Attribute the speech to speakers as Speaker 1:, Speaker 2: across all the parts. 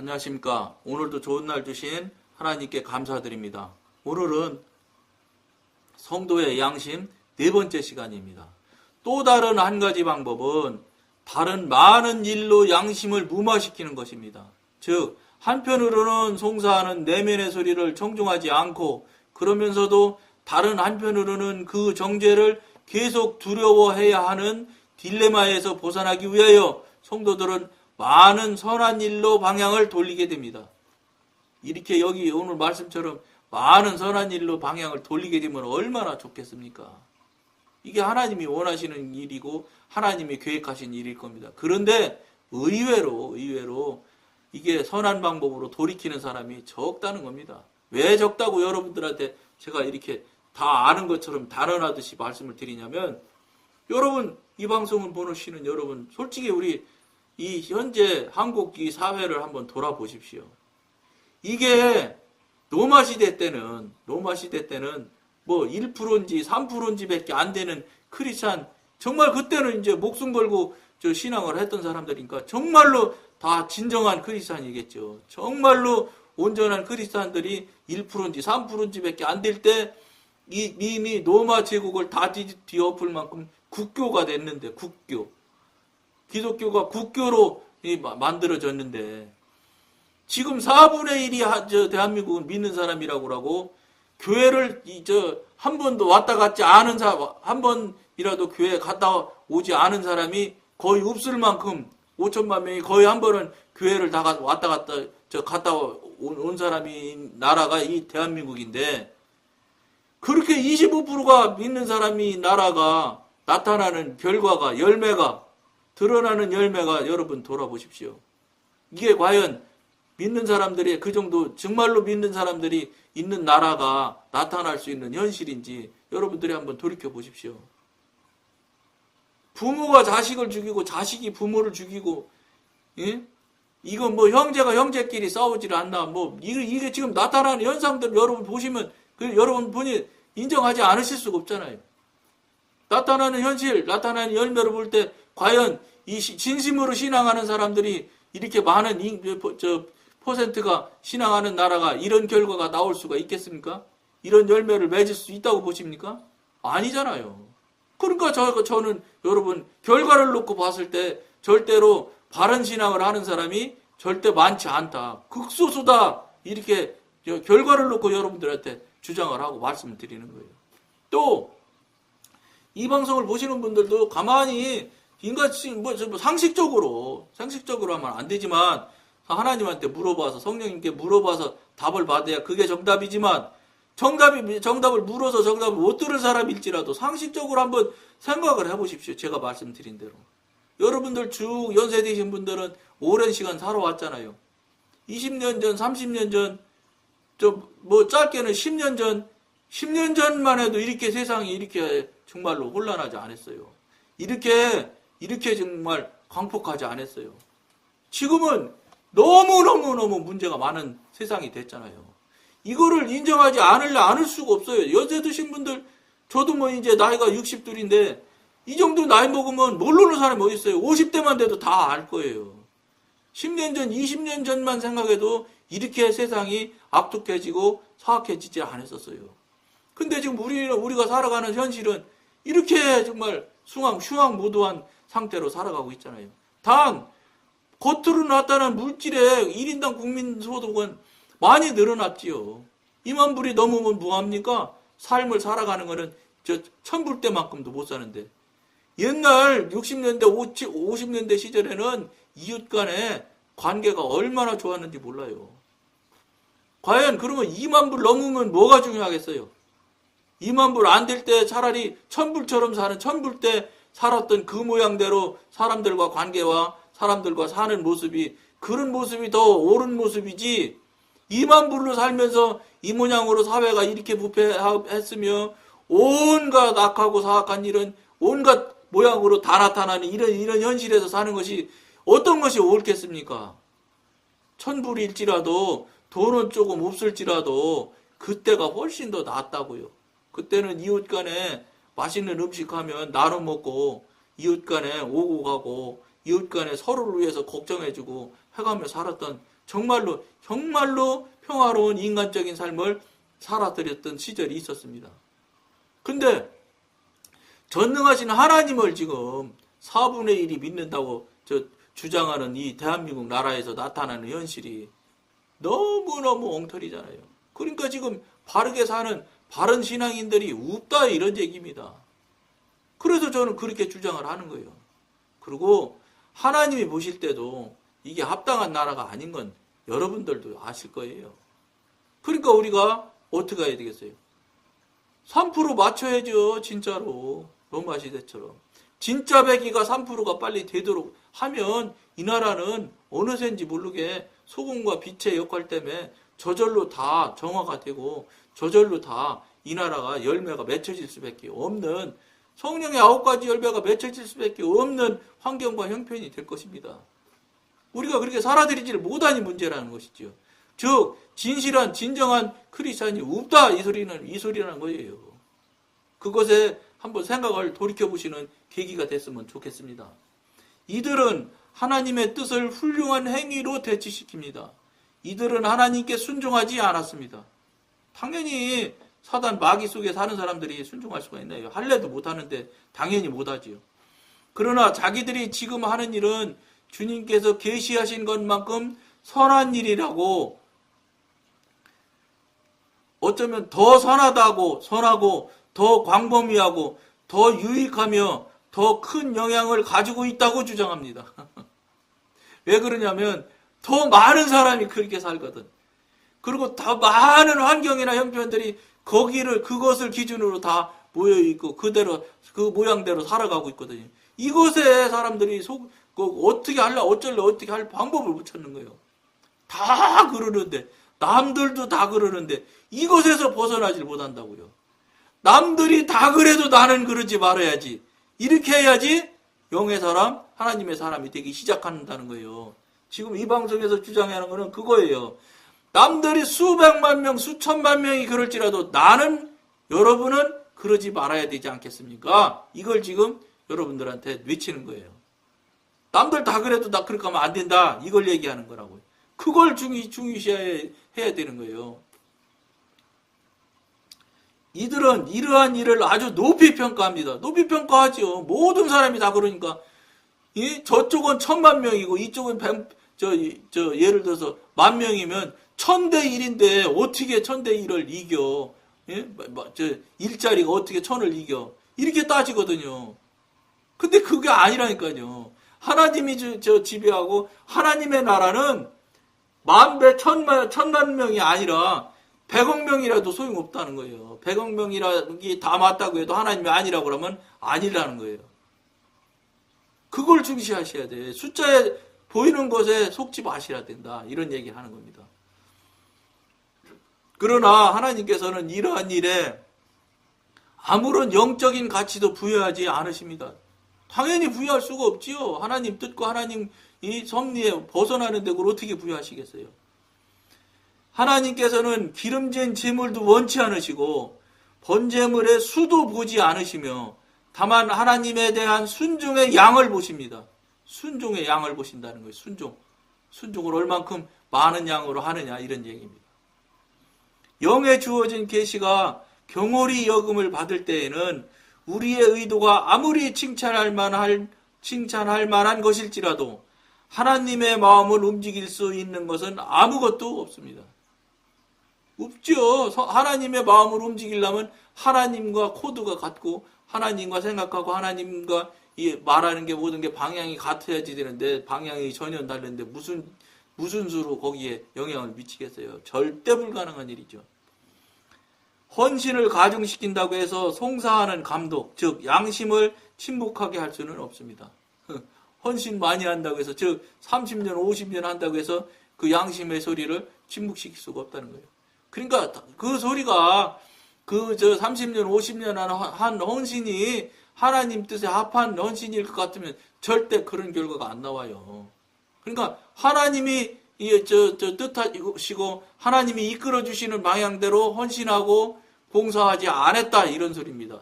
Speaker 1: 안녕하십니까. 오늘도 좋은 날 주신 하나님께 감사드립니다. 오늘은 성도의 양심 네 번째 시간입니다. 또 다른 한 가지 방법은 다른 많은 일로 양심을 무마시키는 것입니다. 즉, 한편으로는 송사하는 내면의 소리를 청중하지 않고 그러면서도 다른 한편으로는 그 정죄를 계속 두려워해야 하는 딜레마에서 벗어나기 위하여 성도들은 많은 선한 일로 방향을 돌리게 됩니다. 이렇게 여기 오늘 말씀처럼 많은 선한 일로 방향을 돌리게 되면 얼마나 좋겠습니까? 이게 하나님이 원하시는 일이고 하나님이 계획하신 일일 겁니다. 그런데 의외로 의외로 이게 선한 방법으로 돌이키는 사람이 적다는 겁니다. 왜 적다고 여러분들한테 제가 이렇게 다 아는 것처럼 단언하듯이 말씀을 드리냐면 여러분 이 방송을 보시는 여러분 솔직히 우리 이 현재 한국 이 사회를 한번 돌아보십시오. 이게 로마 시대 때는 로마 시대 때는 뭐 1%인지 3%인지 밖에 안 되는 크리스찬 정말 그때는 이제 목숨 걸고 저 신앙을 했던 사람들이니까 정말로 다 진정한 크리스찬이겠죠. 정말로 온전한 크리스찬들이 1%인지 3%인지 밖에 안 될 때 이미 로마 제국을 다 뒤- 뒤엎을 만큼 국교가 됐는데 국교 기독교가 국교로 만들어졌는데 지금 4분의 1이 하- 저 대한민국은 믿는 사람이라고 하고 교회를 이저한 번도 왔다 갔지 않은 사한 번이라도 교회 갔다 오지 않은 사람이 거의 없을 만큼 5천만 명이 거의 한 번은 교회를 다 가- 왔다 갔다 저 갔다 온, 온 사람이 나라가 이 대한민국인데 그렇게 25%가 믿는 사람이 나라가 나타나는 결과가 열매가 드러나는 열매가 여러분 돌아보십시오. 이게 과연 믿는 사람들이 그 정도 정말로 믿는 사람들이 있는 나라가 나타날 수 있는 현실인지 여러분들이 한번 돌이켜 보십시오. 부모가 자식을 죽이고 자식이 부모를 죽이고 예? 이건 뭐 형제가 형제끼리 싸우지를 않나 뭐 이게, 이게 지금 나타나는 현상들 여러분 보시면 그 여러분 분이 인정하지 않으실 수가 없잖아요. 나타나는 현실, 나타나는 열매를 볼 때 과연 이 시- 진심으로 신앙하는 사람들이 이렇게 많은 이- 저 퍼센트가 신앙하는 나라가 이런 결과가 나올 수가 있겠습니까? 이런 열매를 맺을 수 있다고 보십니까? 아니잖아요. 그러니까 저, 저는 여러분 결과를 놓고 봤을 때 절대로 바른 신앙을 하는 사람이 절대 많지 않다. 극소수다. 이렇게 저 결과를 놓고 여러분들한테 주장을 하고 말씀을 드리는 거예요. 또 이 방송을 보시는 분들도 가만히 인간 뭐, 저, 뭐 상식적으로 상식적으로 하면 안 되지만 하나님한테 물어봐서 성령님께 물어봐서 답을 받아야 그게 정답이지만 정답이 정답을 물어서 정답을 못 들을 사람일지라도 상식적으로 한번 생각을 해보십시오. 제가 말씀드린 대로 여러분들 쭉 연세 되신 분들은 오랜 시간 살아왔잖아요. 20년 전, 30년 전, 저뭐 짧게는 10년 전, 10년 전만 해도 이렇게 세상이 이렇게 정말로 혼란하지 않았어요. 이렇게 이렇게 정말 광폭하지 않았어요. 지금은 너무너무너무 문제가 많은 세상이 됐잖아요. 이거를 인정하지 않을래 않을 수가 없어요. 연세 드신 분들, 저도 뭐 이제 나이가 60둘인데, 이 정도 나이 먹으면 모르는 사람이 어디 있어요? 50대만 돼도 다 알 거예요. 10년 전, 20년 전만 생각해도 이렇게 세상이 악독해지고 사악해지지 않았었어요. 근데 지금 우리, 우리가 살아가는 현실은 이렇게 정말 숭앙, 흉악무도한 상태로 살아가고 있잖아요. 단, 겉으로 나타난 물질의 1인당 국민소득은 많이 늘어났지요. 2만 불이 넘으면 뭐합니까? 삶을 살아가는 거는 저 천불 때만큼도 못 사는데. 옛날 60년대, 50년대 시절에는 이웃 간의 관계가 얼마나 좋았는지 몰라요. 과연 그러면 2만 불 넘으면 뭐가 중요하겠어요? 2만 불 안 될 때 차라리 천불처럼 사는 천불 때 살았던 그 모양대로 사람들과 관계와 사람들과 사는 모습이 그런 모습이 더 옳은 모습이지 2만 불로 살면서 이 모양으로 사회가 이렇게 부패했으며 온갖 악하고 사악한 일은 온갖 모양으로 다 나타나는 이런 이런 현실에서 사는 것이 어떤 것이 옳겠습니까? 천불일지라도 돈은 조금 없을지라도 그때가 훨씬 더 낫다고요. 그때는 이웃 간에 맛있는 음식 하면 나눠 먹고 이웃 간에 오고 가고 이웃 간에 서로를 위해서 걱정해주고 해가며 살았던 정말로 정말로 평화로운 인간적인 삶을 살아드렸던 시절이 있었습니다. 근데 전능하신 하나님을 지금 4분의 1이 믿는다고 저 주장하는 이 대한민국 나라에서 나타나는 현실이 너무너무 엉터리잖아요. 그러니까 지금 바르게 사는 바른 신앙인들이 없다 이런 얘기입니다. 그래서 저는 그렇게 주장을 하는 거예요. 그리고 하나님이 보실 때도 이게 합당한 나라가 아닌 건 여러분들도 아실 거예요. 그러니까 우리가 어떻게 해야 되겠어요? 3% 맞춰야죠, 진짜로. 로마 시대처럼. 진짜 배기가 3%가 빨리 되도록 하면 이 나라는 어느새인지 모르게 소금과 빛의 역할 때문에 저절로 다 정화가 되고 저절로 다 이 나라가 열매가 맺혀질 수밖에 없는 성령의 아홉 가지 열매가 맺혀질 수밖에 없는 환경과 형편이 될 것입니다. 우리가 그렇게 살아들이지를 못하니 문제라는 것이죠. 즉 진실한 진정한 크리스천이 없다 이 소리는 이 소리라는 거예요. 그것에 한번 생각을 돌이켜 보시는 계기가 됐으면 좋겠습니다. 이들은 하나님의 뜻을 훌륭한 행위로 대치시킵니다. 이들은 하나님께 순종하지 않았습니다. 당연히 사단 마귀 속에 사는 사람들이 순종할 수가 있나요? 할래도 못하는데 당연히 못하지요. 그러나 자기들이 지금 하는 일은 주님께서 계시하신 것만큼 선한 일이라고 어쩌면 더 선하다고 선하고 더 광범위하고 더 유익하며 더 큰 영향을 가지고 있다고 주장합니다. 왜 그러냐면 더 많은 사람이 그렇게 살거든. 그리고 더 많은 환경이나 형편들이 거기를 그것을 기준으로 다 모여 있고 그대로 그 모양대로 살아가고 있거든요. 이것에 사람들이 속그 어떻게 할라 어쩔래 어떻게 할 방법을 못 찾는 거예요. 다 그러는데 남들도 다 그러는데 이것에서 벗어나질 못한다고요. 남들이 다 그래도 나는 그러지 말아야지. 이렇게 해야지 영의 사람, 하나님의 사람이 되기 시작한다는 거예요. 지금 이 방송에서 주장하는 거는 그거예요. 남들이 수백만 명, 수천만 명이 그럴지라도 나는 여러분은 그러지 말아야 되지 않겠습니까? 이걸 지금 여러분들한테 외치는 거예요. 남들 다 그래도 나 그렇게 하면 안 된다. 이걸 얘기하는 거라고요. 그걸 중요, 중요시해야 해야 되는 거예요. 이들은 이러한 일을 아주 높이 평가합니다. 높이 평가하죠. 모든 사람이 다 그러니까. 이 저쪽은 천만 명이고 이쪽은 백, 저, 저 예를 들어서 만 명이면 천대 일인데 어떻게 천대 일을 이겨? 예? 저 일자리가 어떻게 천을 이겨? 이렇게 따지거든요. 근데 그게 아니라니까요. 하나님이 저, 저 지배하고 하나님의 나라는 만배 천만 천만 명이 아니라 백억 명이라도 소용없다는 거예요. 백억 명이라는 다 맞다고 해도 하나님이 아니라고 그러면 아니라는 거예요. 그걸 중시하셔야 돼. 숫자에 보이는 것에 속지 마셔야 된다. 이런 얘기를 하는 겁니다. 그러나 하나님께서는 이러한 일에 아무런 영적인 가치도 부여하지 않으십니다. 당연히 부여할 수가 없지요. 하나님 뜻과 하나님 이 섭리에 벗어나는데 그걸 어떻게 부여하시겠어요? 하나님께서는 기름진 재물도 원치 않으시고 번제물의 수도 보지 않으시며 다만 하나님에 대한 순종의 양을 보십니다. 순종의 양을 보신다는 거예요. 순종. 순종을 얼만큼 많은 양으로 하느냐 이런 얘기입니다. 영에 주어진 계시가 경홀히 여금을 받을 때에는 우리의 의도가 아무리 칭찬할 만할 칭찬할 만한 것일지라도 하나님의 마음을 움직일 수 있는 것은 아무것도 없습니다. 없죠. 하나님의 마음을 움직이려면 하나님과 코드가 같고 하나님과 생각하고 하나님과 말하는 게 모든 게 방향이 같아야지 되는데 방향이 전혀 다른데 무슨 무슨 수로 거기에 영향을 미치겠어요? 절대 불가능한 일이죠. 헌신을 가중시킨다고 해서 송사하는 감독, 즉 양심을 침묵하게 할 수는 없습니다. 헌신 많이 한다고 해서 즉 30년, 50년 한다고 해서 그 양심의 소리를 침묵시킬 수가 없다는 거예요. 그러니까 그 소리가 그 저 30년, 50년 한 헌신이 하나님 뜻에 합한 헌신일 것 같으면 절대 그런 결과가 안 나와요. 그러니까 하나님이 저, 저 뜻하시고 하나님이 이끌어 주시는 방향대로 헌신하고 봉사하지 않았다 이런 소리입니다.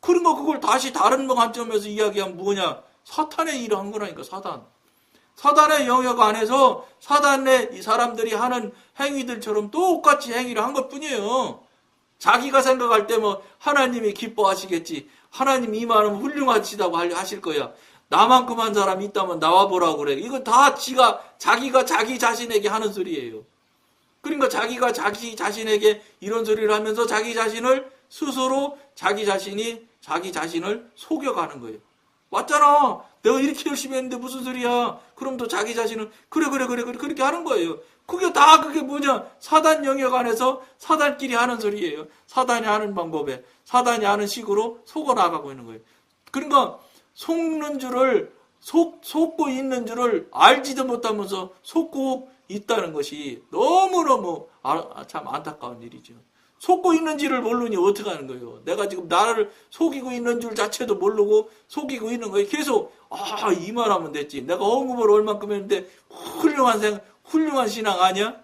Speaker 1: 그러니까 그걸 다시 다른 관점에서 이야기하면 뭐냐? 사탄의 일을 한 거라니까 사단. 사단의 영역 안에서 사단의 이 사람들이 하는 행위들처럼 똑같이 행위를 한 것 뿐이에요. 자기가 생각할 때 뭐 하나님이 기뻐하시겠지. 하나님 이만하면 훌륭하시다고 할- 하실 거야. 나만큼 한 사람이 있다면 나와보라고 그래. 이거 다 지가, 자기가 자기 자신에게 하는 소리예요. 그러니까 자기가 자기 자신에게 이런 소리를 하면서 자기 자신을 스스로 자기 자신이 자기 자신을 속여가는 거예요. 맞잖아. 내가 이렇게 열심히 했는데 무슨 소리야. 그럼 또 자기 자신은 그래 그래 그래 그래 그렇게 하는 거예요. 그게 다 그게 뭐냐. 사단 영역 안에서 사단끼리 하는 소리예요. 사단이 하는 방법에 사단이 하는 식으로 속어 나가고 있는 거예요. 그러니까 속는 줄을 속 속고 있는 줄을 알지도 못하면서 속고 있다는 것이 너무너무 아, 참 안타까운 일이죠. 속고 있는지를 모르니 어떻게 하는 거예요? 내가 지금 나를 속이고 있는 줄 자체도 모르고 속이고 있는 거예요. 계속 아, 이 말하면 됐지. 내가 헌금을 얼만큼 했는데 훌륭한 생 훌륭한 신앙 아니야?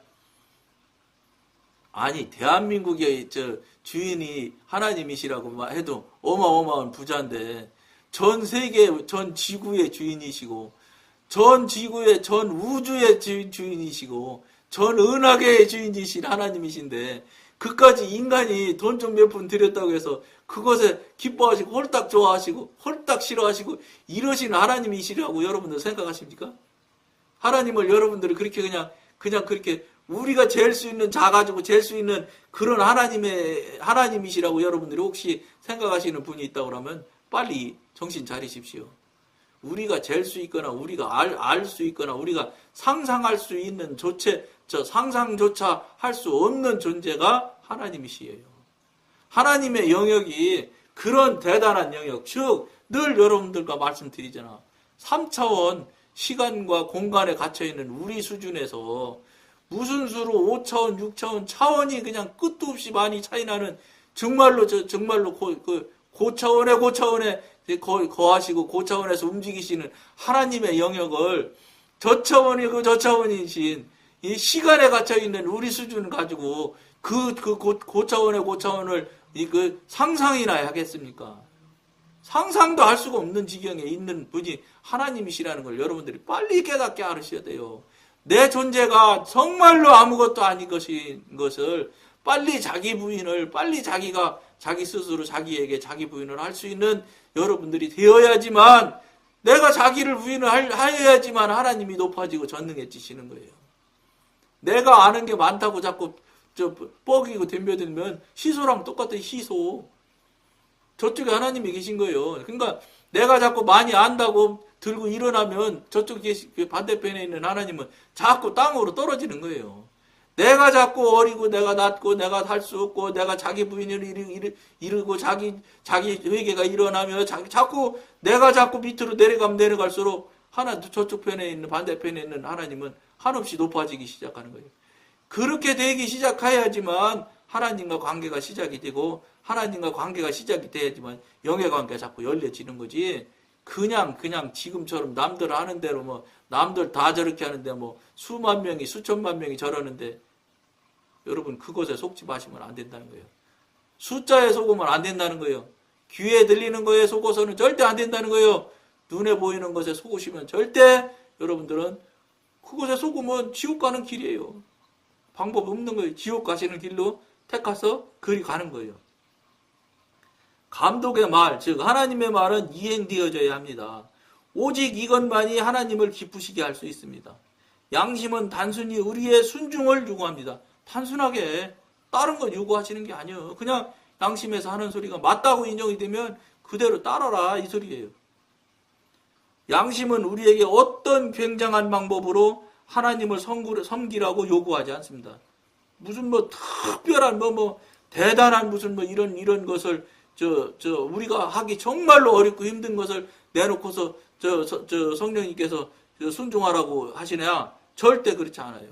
Speaker 1: 아니 대한민국의 저 주인이 하나님이시라고 해도 어마어마한 부자인데 전 세계 전 지구의 주인이시고 전 지구의 전 우주의 주- 주인이시고 전 은하계의 주인이신 하나님이신데 그까지 인간이 돈 좀 몇푼 들였다고 해서 그것에 기뻐하시고 홀딱 좋아하시고 홀딱 싫어하시고 이러신 하나님이시라고 여러분들 생각하십니까? 하나님을 여러분들이 그렇게 그냥 그냥 그렇게 우리가 잴 수 있는 자 가지고 잴 수 있는 그런 하나님의 하나님이시라고 여러분들이 혹시 생각하시는 분이 있다고 그러면 빨리 정신 차리십시오. 우리가 잴 수 있거나 우리가 알알수 있거나 우리가 상상할 수 있는 조체 저 상상조차 할 수 없는 존재가 하나님이시에요. 하나님의 영역이 그런 대단한 영역, 즉 늘 여러분들과 말씀드리잖아. 3차원 시간과 공간에 갇혀 있는 우리 수준에서 무슨 수로 5차원, 6차원 차원이 그냥 끝도 없이 많이 차이 나는 정말로 저 정말로 고, 그 고차원에 거, 거하시고 고차원에서 움직이시는 하나님의 영역을 저차원이고 저차원이신 이 시간에 갇혀 있는 우리 수준을 가지고 그, 그 고, 고차원의 고차원을 이 그 상상이나 하겠습니까? 상상도 할 수가 없는 지경에 있는 분이 하나님이시라는 걸 여러분들이 빨리 깨닫게 하셔야 돼요. 내 존재가 정말로 아무것도 아닌 것인 것을 빨리 자기 부인을 빨리 자기가 자기 스스로 자기에게 자기 부인을 할 수 있는 여러분들이 되어야지만 내가 자기를 부인을 할- 하여야지만 하나님이 높아지고 전능해지시는 거예요. 내가 아는 게 많다고 자꾸 저 뻐기고 덤벼들면 시소랑 똑같은 시소. 저쪽에 하나님이 계신 거예요. 그러니까 내가 자꾸 많이 안다고 들고 일어나면 저쪽 그 반대편에 있는 하나님은 자꾸 땅으로 떨어지는 거예요. 내가 자꾸 어리고 내가 낮고 내가 할 수 없고 내가 자기 부인을 이르, 이르, 이르고 자기 자기 회개가 일어나며 자기 자꾸 내가 자꾸 밑으로 내려가면 내려갈수록 하나 저쪽 편에 있는 반대편에 있는 하나님은 한없이 높아지기 시작하는 거예요. 그렇게 되기 시작해야지만 하나님과 관계가 시작이 되고 하나님과 관계가 시작이 돼야지만 영의 관계가 자꾸 열려지는 거지. 그냥 그냥 지금처럼 남들 하는 대로 뭐 남들 다 저렇게 하는데 뭐 수만 명이 수천만 명이 저러는데 여러분 그것에 속지 마시면 안 된다는 거예요. 숫자에 속으면 안 된다는 거예요. 귀에 들리는 거에 속어서는 절대 안 된다는 거예요. 눈에 보이는 것에 속으시면 절대 여러분들은 그것에 속으면 지옥 가는 길이에요. 방법 없는 거예요. 지옥 가시는 길로 택해서 그리 가는 거예요. 감독의 말, 즉 하나님의 말은 이행되어져야 합니다. 오직 이것만이 하나님을 기쁘시게 할 수 있습니다. 양심은 단순히 우리의 순종을 요구합니다. 단순하게 다른 건 요구하시는 게 아니에요. 그냥 양심에서 하는 소리가 맞다고 인정이 되면 그대로 따라라 이 소리예요. 양심은 우리에게 어떤 굉장한 방법으로 하나님을 섬기라고 요구하지 않습니다. 무슨 뭐 특별한 뭐뭐 대단한 무슨 뭐 이런 이런 것을 저 저 우리가 하기 정말로 어렵고 힘든 것을 내놓고서 저, 저, 저 성령님께서 저 순종하라고 하시냐? 절대 그렇지 않아요.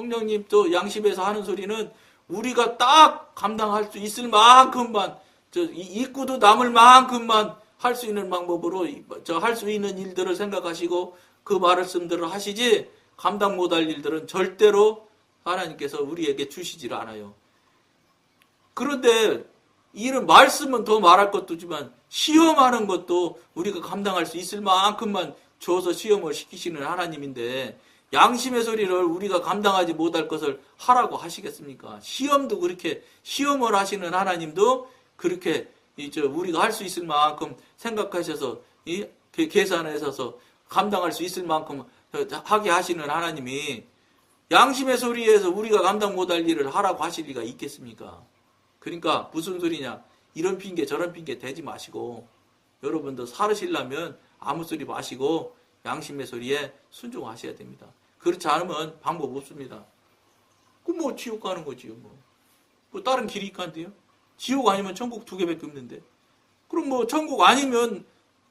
Speaker 1: 성령님 또 양심에서 하는 소리는 우리가 딱 감당할 수 있을 만큼만 저 이- 입구도 남을 만큼만 할 수 있는 방법으로 저 할 수 있는 일들을 생각하시고 그 말씀들을 하시지 감당 못할 일들은 절대로 하나님께서 우리에게 주시질 않아요. 그런데 이런 말씀은 더 말할 것도지만 시험하는 것도 우리가 감당할 수 있을 만큼만 줘서 시험을 시키시는 하나님인데 양심의 소리를 우리가 감당하지 못할 것을 하라고 하시겠습니까? 시험도 그렇게 시험을 하시는 하나님도 그렇게 이저 우리가 할 수 있을 만큼 생각하셔서 이 계- 계산하셔서 감당할 수 있을 만큼 하게 하시는 하나님이 양심의 소리에서 우리가 감당 못할 일을 하라고 하실 리가 있겠습니까? 그러니까 무슨 소리냐? 이런 핑계 저런 핑계 대지 마시고 여러분도 살으시려면 아무 소리 마시고 양심의 소리에 순종하셔야 됩니다. 그렇지 않으면 방법 없습니다. 그뭐 지옥 가는 거지요. 뭐. 뭐 다른 길이 있간데요. 지옥 아니면 천국 두 개밖에 없는데. 그럼 뭐 천국 아니면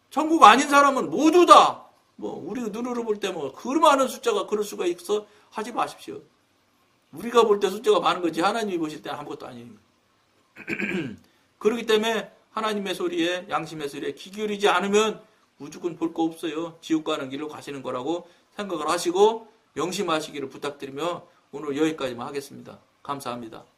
Speaker 1: 천국 아닌 사람은 모두 다 뭐 우리가 눈으로 볼 때 뭐 그 많은 숫자가 그럴 수가 있어 하지 마십시오. 우리가 볼 때 숫자가 많은 거지 하나님이 보실 때는 아무것도 아니에요. 그렇기 때문에 하나님의 소리에 양심의 소리에 귀 기울이지 않으면 무조건 볼거 없어요. 지옥 가는 길로 가시는 거라고 생각을 하시고 명심하시기를 부탁드리며 오늘 여기까지만 하겠습니다. 감사합니다.